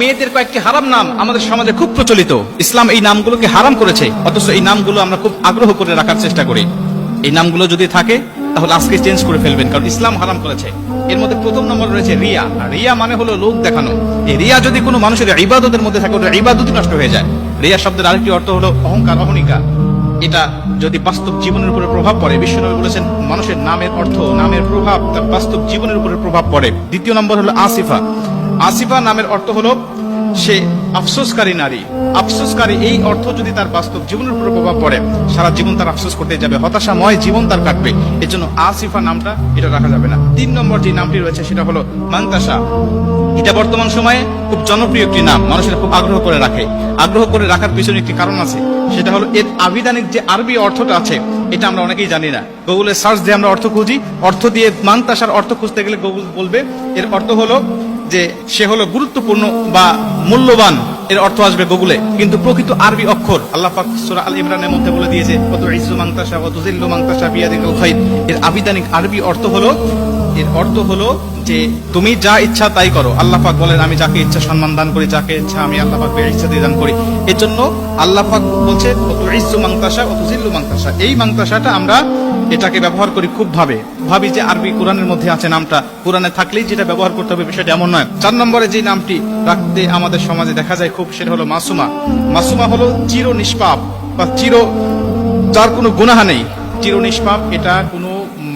মেয়েদের কয়েকটি হারাম নাম আমাদের সমাজে খুব প্রচলিত। ইসলাম এই নামগুলোকে হারাম করেছে, অথচ এই নামগুলো আমরা খুব আগ্রহ করে রাখার চেষ্টা করি। এই নামগুলো যদি থাকে, তাহলে আজকে চেঞ্জ করে ফেলবেন, কারণ ইসলাম হারাম করেছে। এর মধ্যে প্রথম নম্বর রয়েছে রিয়া। রিয়া মানে হলো লোক দেখানো। এই রিয়া যদি কোনো মানুষের ইবাদতের মধ্যে থাকে, ওটা ইবাদতই নষ্ট হয়ে যায়। রিয়া শব্দের আরেকটি অর্থ হলো অহংকার, অহনিকা। এটা যদি বাস্তব জীবনের উপরে প্রভাব পড়ে, বিশ্বনবী বলেছেন, মানুষের নামের অর্থ, নামের প্রভাব, তার বাস্তব জীবনের উপরে প্রভাব পড়ে। দ্বিতীয় নম্বর হলো আসিফা। আসিফা নামের অর্থ হলো সে আফসোসকারী নারী। আফসোসকারী এই অর্থ যদি তার বাস্তব জীবনের উপরে প্রভাব পড়ে, সারা জীবন তার আফসোস করতে যাবে, হতাশাময় জীবন তার কাটবে। এর জন্য আসিফা নামটা এটা রাখা যাবে না। তিন নম্বর যে নামটি রয়েছে সেটা হলো মান্তাসা এটা বর্তমান সময়ে খুব জনপ্রিয় একটি নাম, মানুষের খুব আগ্রহ করে রাখে। আগ্রহ করে রাখার পিছনে একটি কারণ আছে। সেটা হলো এর আবিধানিক যে আরবি অর্থটা আছে, এটা আমরা অনেকেই জানি না। গুগলে সার্চ দিয়ে আমরা অর্থ খুঁজি। অর্থ দিয়ে মাংতাসার অর্থ খুঁজতে গেলে গুগল বলবে, এর অর্থ হলো যে সে হলো গুরুত্বপূর্ণ বা মূল্যবান, এর অর্থ আসবে গুগলে। কিন্তু প্রকৃত আরবি অক্ষর, আল্লাহ পাক আল ইমরানের মধ্যে বলে দিয়েছে কত ইজ্জু মাংতাসা কত জিল্লু মাংতাসা বিয়াদিকাল খাইর। এর আবিধানিক আরবি অর্থ হলো এর অর্থ হলো যে তুমি যা ইচ্ছা তাই করো। আল্লাহ পাক বলেন, আমি যাকে ইচ্ছা সম্মান দান করি, যাকে ইচ্ছা আমি আল্লাহ পাক ইচ্ছা দিয়ে দান করি। এর জন্য আল্লাহ পাক বলছে ইজ্জু মাংতাসা কত জিল্লু মাংতাসা এই মাংতাসাটা আমরা এটাকে ব্যবহার করি খুব ভাবে। ভাবি যে আরবি কোরআনের মধ্যে আছে নামটা। কোরআনে থাকলেই যেটা ব্যবহার করতে হবে বিষয়টা এমন নয়। চার নম্বরে যে নামটি রাখতে আমাদের সমাজে দেখা যায় খুব, সেটা হলো মাসুমা। মাসুমা হলো চির নিষ্পাপ বা চির, যার কোনো গুনাহ নেই। চির নিষ্পাপ এটা কোনো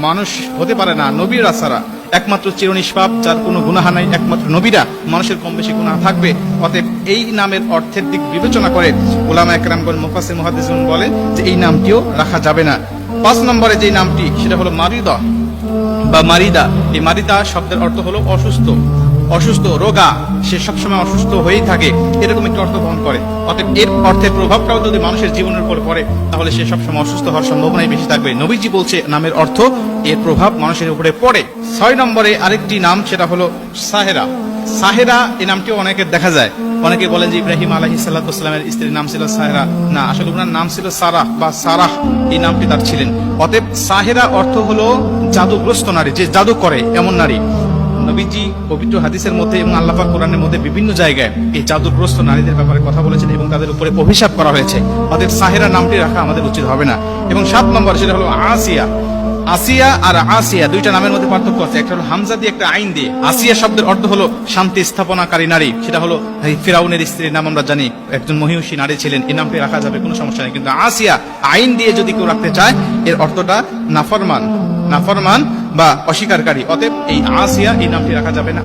মানুষ হতে পারে না, নবীরা ছাড়া। একমাত্র চিরনিষ্পাপ, যার কোনো গুনাহা নাই, একমাত্র নবীরা। মানুষের কম বেশি গুণাহা থাকবে। অতএব এই নামের অর্থের দিক বিবেচনা করে ওলামা একরামগণ মুফাসির মুহাদ্দিসুন বলে যে, এই নামটিও রাখা যাবে না। পাঁচ নম্বরে যে নামটি, সেটা হলো মারিদা। বা মারিদা। এই মারিদা শব্দের অর্থ হলো অসুস্থ। অসুস্থ রোগা, সে সবসময় অসুস্থ হয়েই থাকে, এরকম একটি অর্থ বহন করে। অতএব এর অর্থের প্রভাবটাও যদি মানুষের জীবনের উপর পড়ে, তাহলে সে সবসময় অসুস্থ হওয়ার সম্ভাবনাই বেশি থাকবে। নবীজি বলছে, নামের অর্থ, এর প্রভাব মানুষের উপরে পড়ে। ছয় নম্বরে আরেকটি নাম, সেটা হলো সাহেরা। সাহেরা এই নামটিও অনেকের দেখা যায়। অনেকে বলেন যে ইব্রাহিম আলহি সাল্লাহামের স্ত্রীর নাম ছিল সাহেরা। না, আসলে ওনার নাম ছিল সারাহ বা সারাহ, এই নামটি তার ছিলেন। অতএব সাহেরা অর্থ হলো জাদুগ্রস্ত নারী, যে জাদু করে, এমন নারী। নবীজি পবিত্র হাদিসের মধ্যে এবং আল্লাহা কোরআনের মধ্যে বিভিন্ন জায়গায় এই জাদুগ্রস্ত নারীদের ব্যাপারে কথা বলেছেন এবং তাদের উপরে অভিশাপ করা হয়েছে। তাদের সাহেরা নামটি রাখা আমাদের উচিত হবে না। এবং সাত নম্বর সেটা হলো আসিয়া। আসিয়া আর আসিয়া দুইটা নামের মধ্যে পার্থক্য আছে। একটা হলো হামজা দিয়ে একটা আইন দিয়ে। আসিয়া শব্দের অর্থ হলো শান্তি স্থাপনাকারী নারী। সেটা হলো ফিরাউনের স্ত্রীর নাম আমরা জানি, একজন মহিষী নারী ছিলেন, এই নামটি রাখা যাবে, কোনো সমস্যা নেই। কিন্তু আসিয়া আইন দিয়ে যদি কেউ রাখতে চায়, এর অর্থটা নাফরমান। নাফরমান বা অস্বীকারকারী অতএব এই আসিয়া এই নামটি রাখা যাবে না।